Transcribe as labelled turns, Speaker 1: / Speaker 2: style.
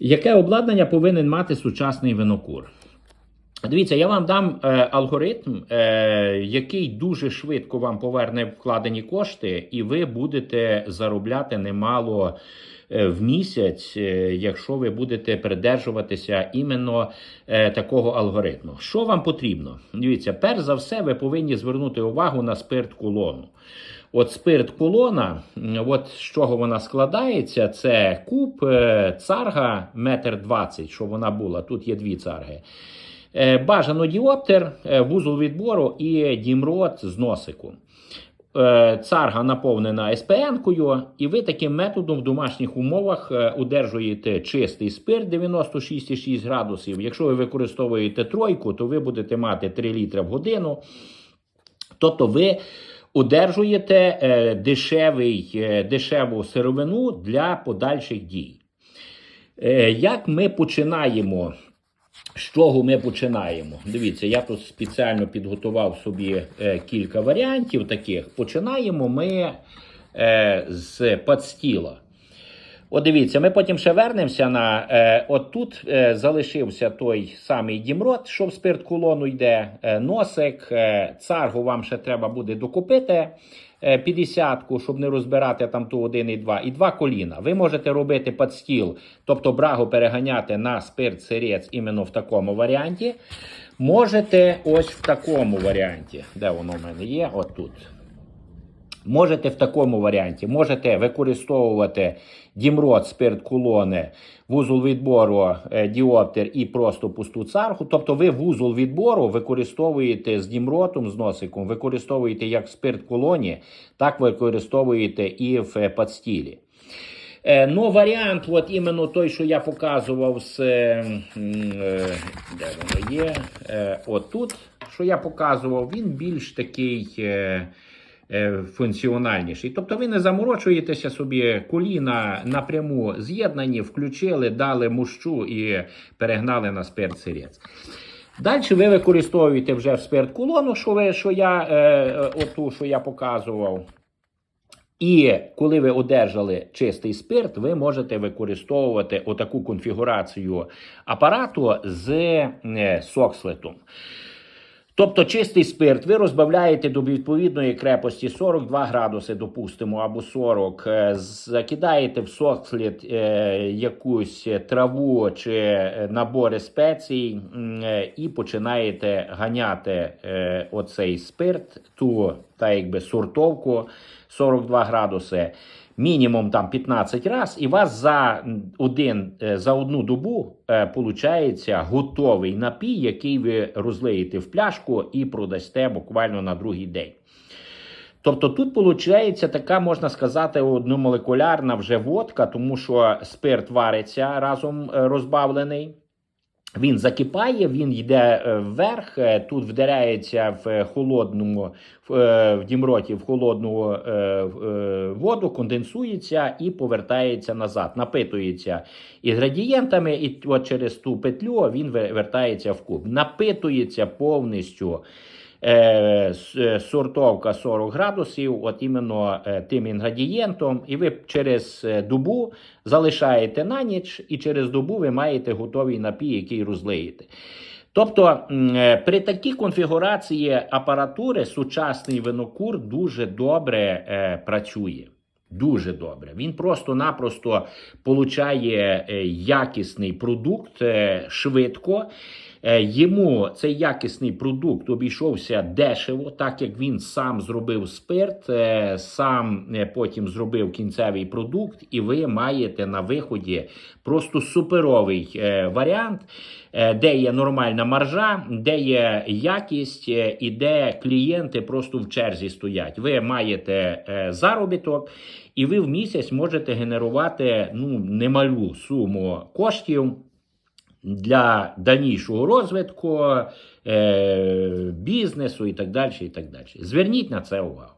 Speaker 1: Яке обладнання повинен мати сучасний винокур? Дивіться, я вам дам е, алгоритм, е, який дуже швидко вам поверне вкладені кошти, і ви будете заробляти немало е, в місяць, е, якщо ви будете придержуватися іменно е, такого алгоритму. Що вам потрібно? Дивіться, перш за все, ви повинні звернути увагу на спирт колону. От спирт колона, от з чого вона складається, це куб, е, царга метр двадцять, що вона була. Тут є дві царги. Е, Бажано діоптер, е, вузол відбору і дімрот з носику. Е, Царга наповнена СПН-кою, і ви таким методом в домашніх умовах удержуєте чистий спирт 96,6 градусів. Якщо ви використовуєте тройку, то ви будете мати 3 літри в годину. Тобто ви удержуєте дешевий, дешеву сировину для подальших дій. Як ми починаємо? З чого ми починаємо? Дивіться, я тут спеціально підготував собі е, кілька варіантів таких. Починаємо ми е, з подстіла. От дивіться, ми потім ще вернемося на. Е, от тут е, залишився той самий дімрот, що в спирт колону йде, е, носик, е, царгу вам ще треба буде докупити. е, 50-ку, щоб не розбирати там ту 1 і 2, і два коліна. Ви можете робити подстіл, тобто брагу переганяти на спирт сирець іменно в такому варіанті. Можете ось в такому варіанті. Де воно в мене є? От тут. Можете в такому варіанті, можете використовувати дімрот, спирт колони, вузол відбору, е, діоптер і просто пусту царгу. Тобто ви вузол відбору використовуєте з дімротом, з носиком, використовуєте як спирт колоні, так використовуєте і в е, подстілі. Е, Ну, варіант, от іменно той, що я показував з де воно є, е, от тут, що я показував, він більш такий. Е, Функціональніший. Тобто ви не заморочуєтеся собі, коліна напряму з'єднані, включили, дали мущу і перегнали на спирт сирець. Далі ви використовуєте вже в спирт колону, що, ви, що я, е, е, оту, що я показував. І коли ви одержали чистий спирт, ви можете використовувати отаку конфігурацію апарату з е, сокслетом. Тобто чистий спирт ви розбавляєте до відповідної крепості 42 градуси, допустимо, або 40, е, закидаєте в соксліт е, якусь траву чи набори спецій е, і починаєте ганяти оцей спирт, ту та якби сортовку 42 градуси. Мінімум там 15 раз, і вас за один е, за одну добу е, получається готовий напій, який ви розлиєте в пляшку і продасте буквально на другий день. Тобто тут виходить така, можна сказати, одномолекулярна вже водка, тому що спирт вариться разом е, розбавлений. Він закипає, він йде е, вверх, е, тут вдаряється в холодному в, е, дімроті в холодну воду, конденсується і повертається назад, напитується і градієнтами, і от через ту петлю він вертається в куб. Напитується повністю. Е, е, сортовка 40 градусів, от іменно е, тим інгредієнтом, і ви через добу залишаєте на ніч, і через добу ви маєте готовий напій, який розлиєте. Тобто при такій конфігурації апаратури сучасний винокур дуже добре працює. Дуже добре. Він просто-напросто получає якісний продукт швидко. Е, Йому цей якісний продукт обійшовся дешево, так як він сам зробив спирт, е, сам е, потім зробив кінцевий продукт, і ви маєте на виході просто суперовий варіант, де є нормальна маржа, де є якість і де клієнти просто в черзі стоять. Ви маєте заробіток, і ви в місяць можете генерувати ну, немалу суму коштів для дальнішого розвитку, е, бізнесу і так далі. і так далі. Зверніть на це увагу.